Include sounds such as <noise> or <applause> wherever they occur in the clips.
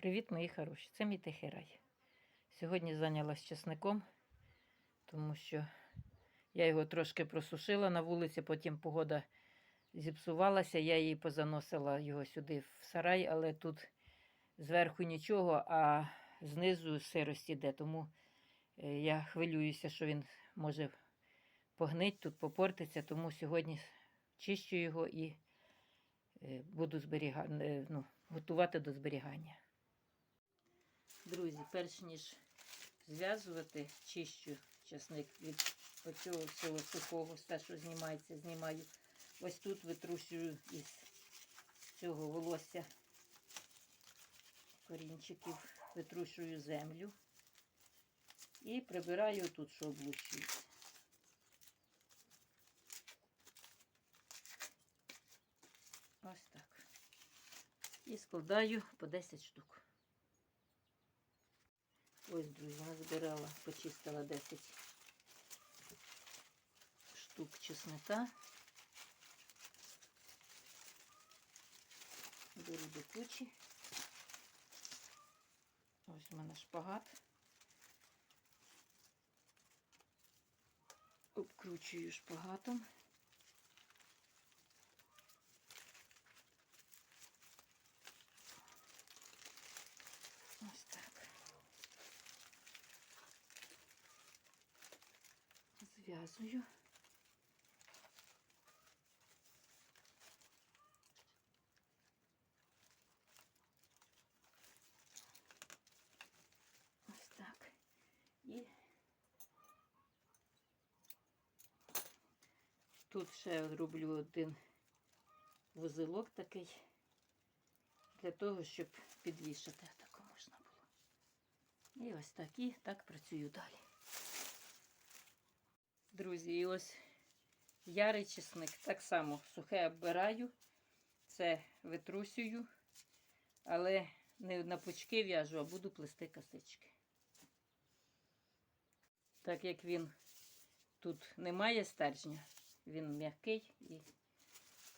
Привіт, мої хороші! Це мій тихий рай. Сьогодні зайнялась чесником, тому що я його трошки просушила на вулиці, потім погода зіпсувалася, я її позаносила його сюди в сарай, але тут зверху нічого, а знизу сирость іде. Тому е, я хвилююся, що він може погнить, тут попортиться, тому сьогодні чищу його і е, буду зберіга... е, ну, готувати до зберігання. Друзі, перш ніж зв'язувати, чищу часник від оцього всього сухого, все, що знімається, знімаю. Ось тут витрушую із цього волосся корінчиків, витрушую землю і прибираю тут, що облущується. Ось так. І складаю по 10 штук. Ось, друзі, назбирала, почистила 10 штук чесника. Беру до кучі. Ось у мене шпагат. Обкручую шпагатом. Ось так. Зв'язую. Ось так. І тут ще роблю один вузелок такий для того, щоб підвішати. Тако можна було. І ось так, і так працюю далі. Друзі, і ось ярий чесник. Так само сухе оббираю, це витрусюю, але не на пучки в'яжу, а буду плести косички. Так як він тут немає стержня, він м'який і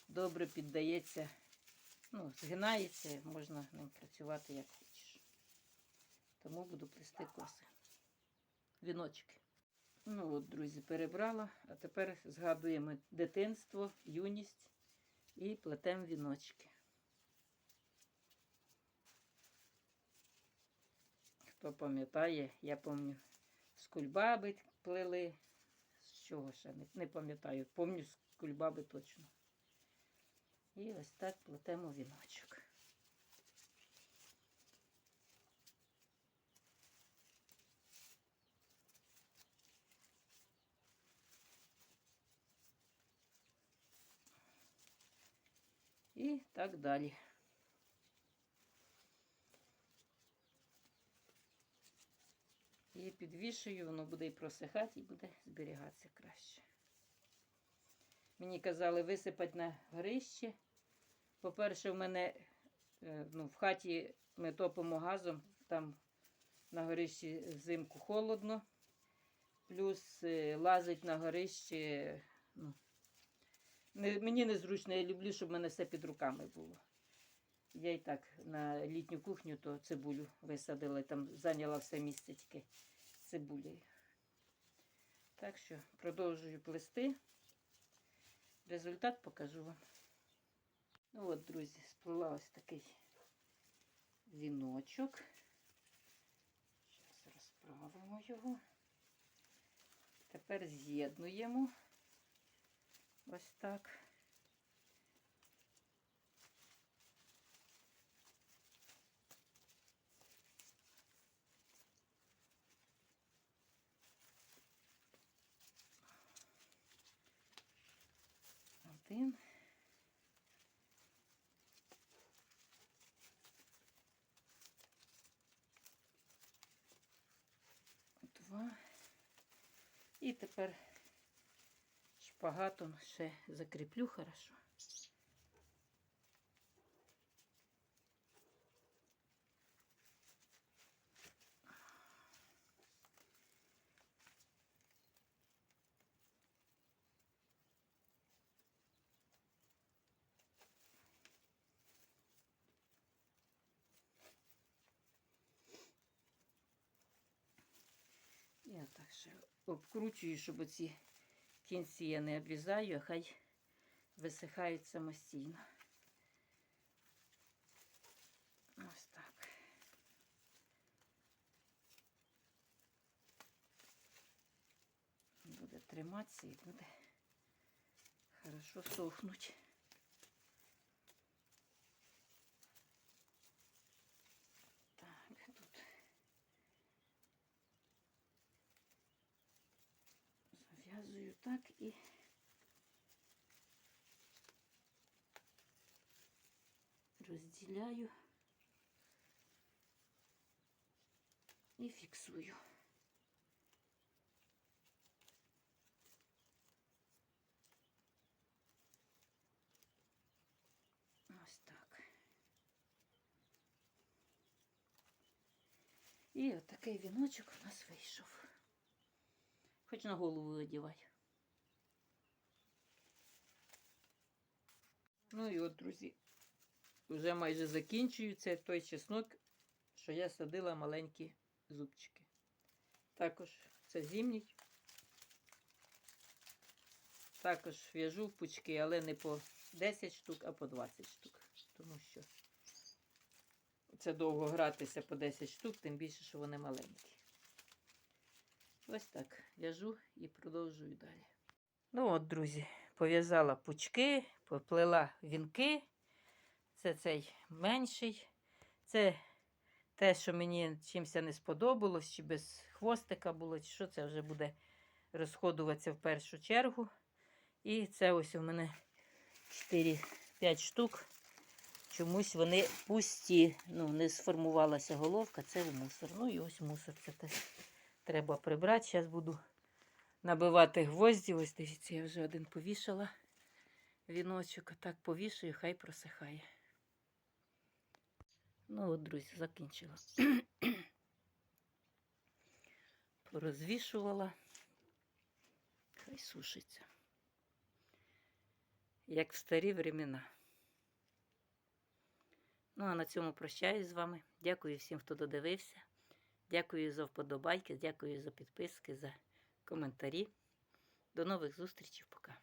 добре піддається, ну, згинається, можна ним працювати як хочеш. Тому буду плести коси. Віночки. Ну от, друзі, перебрала, а тепер згадуємо дитинство, юність і плетемо віночки. Хто пам'ятає, я пам'ятаю, з кульбаби плели. З чого ще не, не пам'ятаю, пам'ятаю з кульбаби точно. І ось так плетемо віночок. І так далі. І підвішую, воно буде і просихати, і буде зберігатися краще. Мені казали висипати на горище. По-перше, в мене е, ну, в хаті ми топимо газом, там на горищі взимку холодно, плюс е, лазить на горище. Ну, мені незручно, я люблю, щоб в мене все під руками було. Я і так на літню кухню то цибулю висадила, там зайняла все місце тільки цибулею. Так що продовжую плести. Результат покажу вам. Ну от, друзі, сплела ось такий віночок. Зараз розправимо його. Тепер з'єднуємо. Ось так. Один. Два. І тепер шпагатом ще закріплю хорошо. Я так ще обкручую, щоб оці кінці я не обрізаю, хай висихають самостійно. Ось так. Буде триматися і буде хорошо сохнуть. так і розділяю і фіксую. Ось так. І отакий віночок у нас вийшов. Хоч на голову одівай. Ну і от, друзі, вже майже закінчую. Це той чеснок, що я садила маленькі зубчики. Також це зимній. Також в'яжу пучки, але не по 10 штук, а по 20 штук. Тому що це довго гратися по 10 штук, тим більше, що вони маленькі. Ось так в'яжу і продовжую далі. Ну от, друзі, пов'язала пучки, поплела вінки. Це цей менший. Це те, що мені чимся не сподобалось, чи без хвостика було, чи що це вже буде розходуватися в першу чергу. І це ось у мене 4-5 штук. Чомусь вони пусті. Ну, не сформувалася головка, це в мусор. Ну і ось мусор. Це теж треба прибрати. Зараз буду набивати гвозді. Ось дивіться, я вже один повішала віночок. Так повішую, хай просихає. Ну от, друзі, закінчила. <clears throat> Порозвішувала. Хай сушиться. Як в старі времена. Ну, а на цьому прощаюсь з вами. Дякую всім, хто додивився. Дякую за вподобайки, дякую за підписки, за коментарі. До нових зустрічей. Пока.